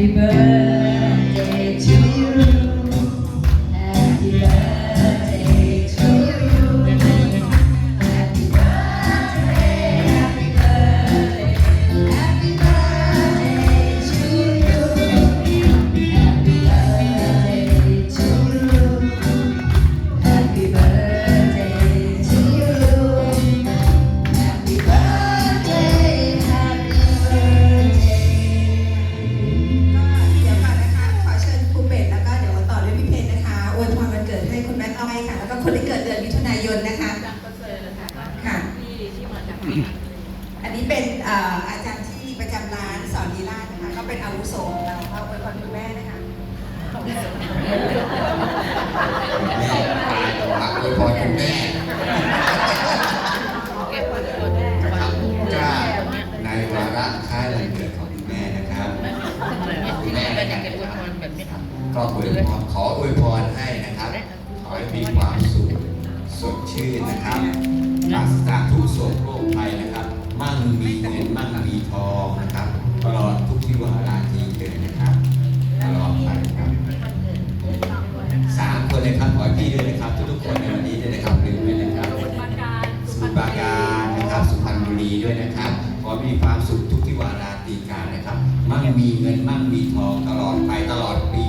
Happy birthday รวันเกิดให้คุณแม่ต้อยค่ะ แล้วก็คนที่เกิดเดือนมิถุนายนนะคะค่ะอันนี้เป็นเอ่ออาจารย์ที่ประจำร้านสอนดีลาศนะคะก็เป็นอาวุโสของเราก็อวยพรคุณแม่นะคะตายต่อหักอวยพรคุณแม่นะครับก็ในวาระคล้ายวันเกิดของคุณแม่นะครับคุณแม่นะครับก็อวยพร จากทุกโศกโรคภัยนะครับ มั่งมีเงินมั่งมีทองนะครับ ตลอดทุกที่วาระที่เกิดนะครับตลอดไปครับสามคนเลยครับขอพี่ด้วยนะครับทุกๆคนในวันนี้ด้วยนะครับลืมไว้นะครับสมุทรปราการนะครับสุพรรณบุรีด้วยนะครับ ขอมีความสุขทุกที่วาราตีการนะครับ มั่งมีเงินมั่งมีทองตลอดไปตลอดปี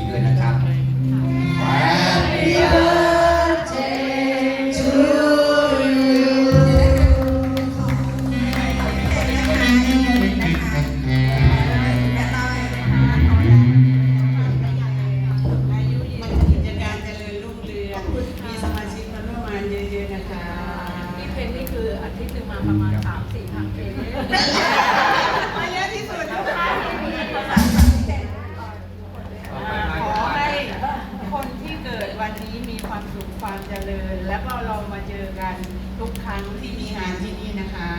รั้ที่มีงานที่นี่นะคะ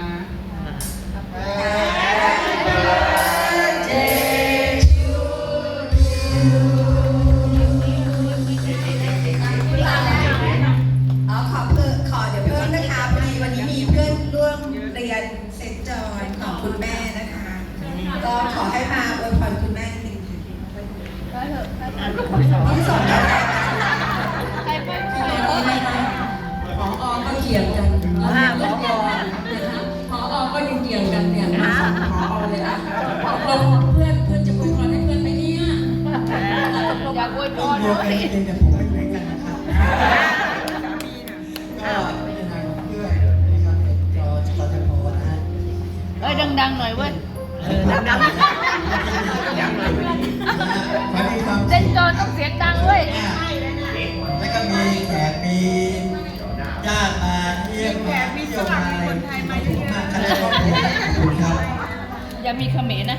อ๋อขอเพิ่มขอเดี๋ยวเพิ่มนะคะพอดีวันนี้มีเพื่อนร่วมเรียนเซนจอห์นของคุณแม่นะคะ ก็ขอให้มาอวยพรคุณแม่หนึ่งที่ส่งมาพอออก็เกี่ยนแล้ เดียวเลกันยเองแต่ผมไม่เหมือนกันนะครับก็ในทางของเพื่อนนะครับจอจอจะโพนะฮะเอ้ยดังๆหน่อยเว้ยเออดังๆวันนี้ความเล่นจอต้องเสียงดังเว้ยแล้วก็มีแขกมีญาติมาเยี่ยมแขกมีฝรั่งมีคนไทยมาเยอะๆมากครับขอบคุณครับอย่ามีเขมรนะ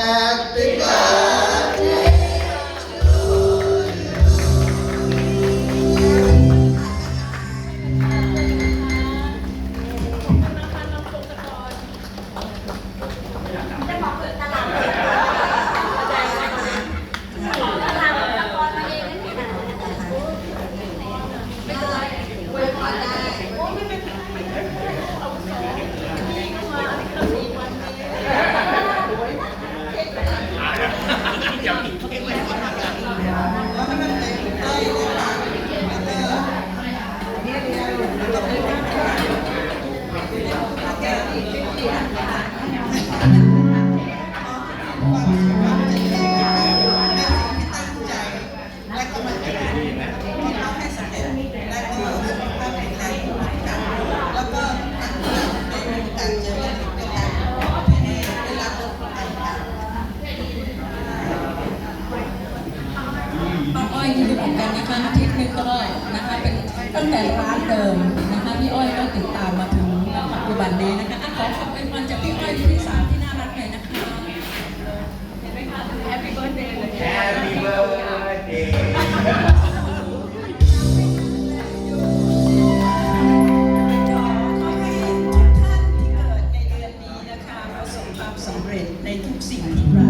Happy birthday บันนี้นะคะอะขอขอบคุณมันจากพี่อ้อยพี่สาวที่น่ารักเลยนะคะเห็นไหมคะ Happy birthday เลย Happy birthday ขอให้ทุกท่านที่เกิดในเดือนนี้นะคะประสบความสำเร็จในทุกสิ่งที่ปราร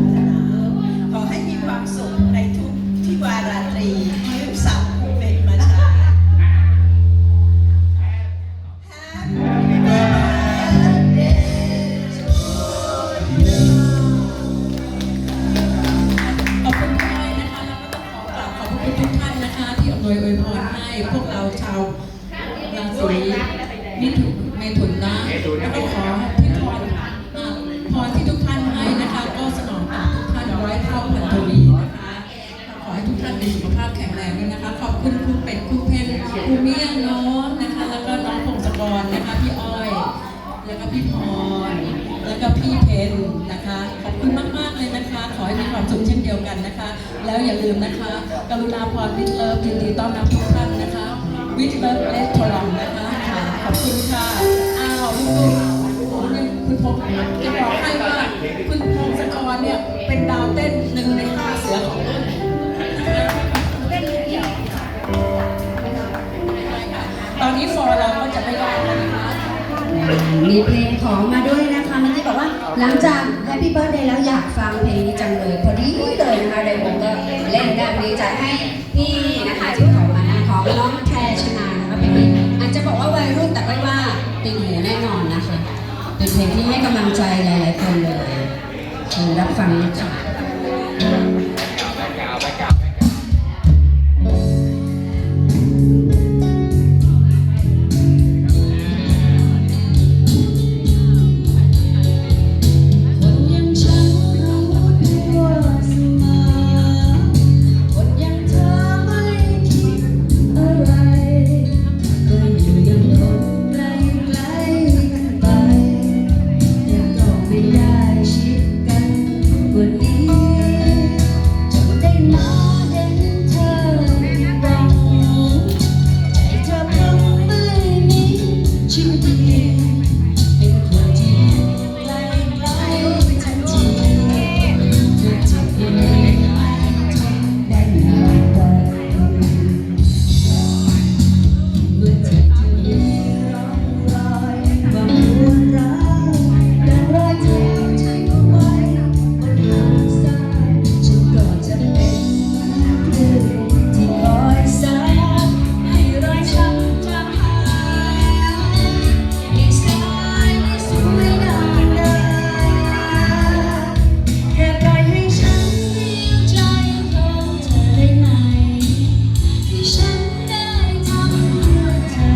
าชาวราศีมิถุนเมถุนนะแล้วก็ขอที่พรอะพรที่ทุกท่านให้นะคะ ก็สนองตอบทุกท่านร้อยเท่าพันทวีนะคะขอให้ทุกท่านมีสุขภาพแข็งแรงด้วยนะคะ ขอบคุณครูเป็ดครูเพนครูเมี่ยงน้องนะคะ แล้วก็น้องพงศกรนะคะพี่อ้อย แล้วก็พี่พรแล้วก็พี่เพนนะคะ ขอบคุณมากๆเลยนะคะ ขอให้มีความสุขเช่นเดียวกันนะคะ แล้วอย่าลืมนะคะ กรุณาพรวิทเลิฟยินดีต้อนรับ วิทเลิฟเลสทอลองนะคะค่ะขอบคุณค่ะ อ้าวลูกๆเนี่ยคุณพงศ์จะบอกให้ว่าคุณพงศกรเนี่ยเป็นดาวเต้นหนึ่งในห้าเสือของรุ่นตอนนี้ฟอร์เราก็จะไม่ได้แล้วนะคะมีเพลงขอมาด้วยนะคะมันที่บอกว่าหลังจาก Happy Birthday แล้วอยากฟังเพลงนี้จังเลย พอดีเลยนะคะในวงก็เล่นได้ดีใจให้พี่ ไม่มีอาจจะบอกว่าวัยรุ่นแต่ไม่ว่าติดหูแน่นอนนะคะ เป็นเพลงที่ให้กำลังใจหลายๆคนเลยรับฟังค่ะ